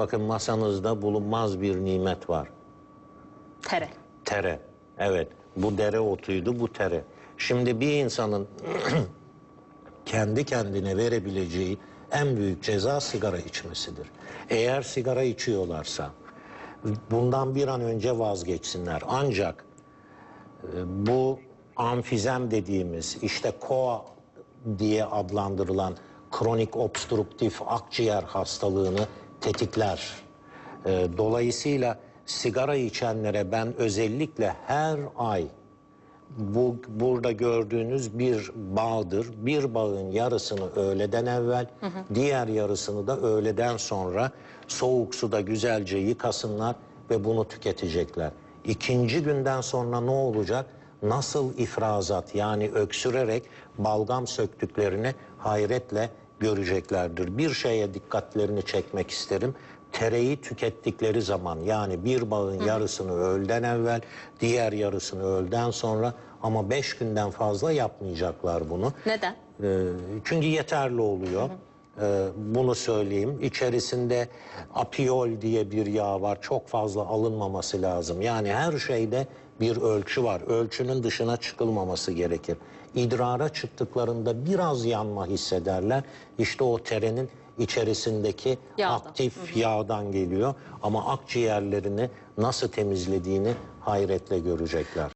Bakın masanızda bulunmaz bir nimet var. Tere. Tere. Evet. Bu dere otuydu, bu tere. Şimdi bir insanın kendi kendine verebileceği en büyük ceza sigara içmesidir. Eğer sigara içiyorlarsa bundan bir an önce vazgeçsinler. Ancak e, bu amfizem dediğimiz işte koa diye adlandırılan kronik obstruktif akciğer hastalığını tetikler. E, Dolayısıyla sigara içenlere ben özellikle her ay bu burada gördüğünüz bir bağdır. Bir bağın yarısını öğleden evvel, diğer yarısını da öğleden sonra soğuk suda güzelce yıkasınlar ve bunu tüketecekler. İkinci günden sonra ne olacak? Nasıl ifrazat yani öksürerek balgam söktüklerini hayretle göreceklerdir. Bir şeye dikkatlerini çekmek isterim. Tereyi tükettikleri zaman yani bir bağın yarısını öğleden evvel, diğer yarısını öğleden sonra ama beş günden fazla yapmayacaklar bunu. Neden? Ee, çünkü yeterli oluyor. Ee, bunu söyleyeyim. İçerisinde apiol diye bir yağ var. Çok fazla alınmaması lazım. Yani her şeyde bir ölçü var. Ölçünün dışına çıkılmaması gerekir. İdrara çıktıklarında biraz yanma hissederler. İşte o terenin içerisindeki Yağdan. aktif yağdan geliyor. Ama akciğerlerini nasıl temizlediğini hayretle görecekler.